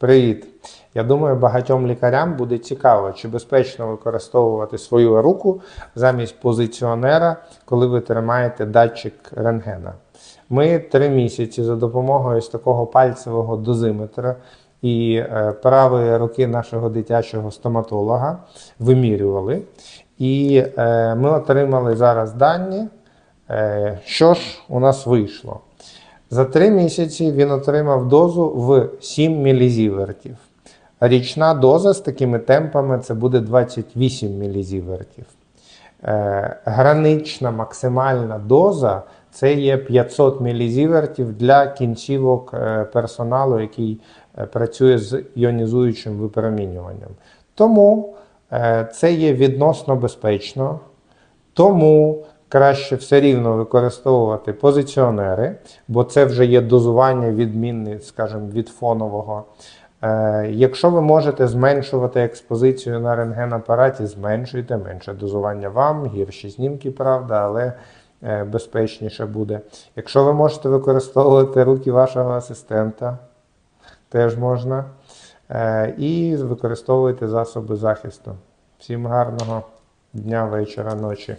Привіт! Я думаю, багатьом лікарям буде цікаво, чи безпечно використовувати свою руку замість позиціонера, коли ви тримаєте датчик рентгена. Ми три місяці за допомогою ось такого пальцевого дозиметра і е, правої руки нашого дитячого стоматолога вимірювали. І е, ми отримали зараз дані, е, що ж у нас вийшло. За три місяці він отримав дозу в 7 мілізівертів. Річна доза з такими темпами це буде 28 мілізівертів. Е, гранична максимальна доза це є 500 мілізівертів для кінцівок е, персоналу, який е, працює з іонізуючим випромінюванням. Тому це є відносно безпечно. Тому краще все рівно використовувати позиціонери, бо це вже є дозування відмінне, скажімо, від фонового. Е, Якщо ви можете зменшувати експозицію на рентген-апараті, зменшуйте менше дозування вам, гірші знімки, правда, але е, безпечніше буде. Якщо ви можете використовувати руки вашого асистента, теж можна. Е, І використовуйте засоби захисту. Всім гарного дня, вечора, ночі.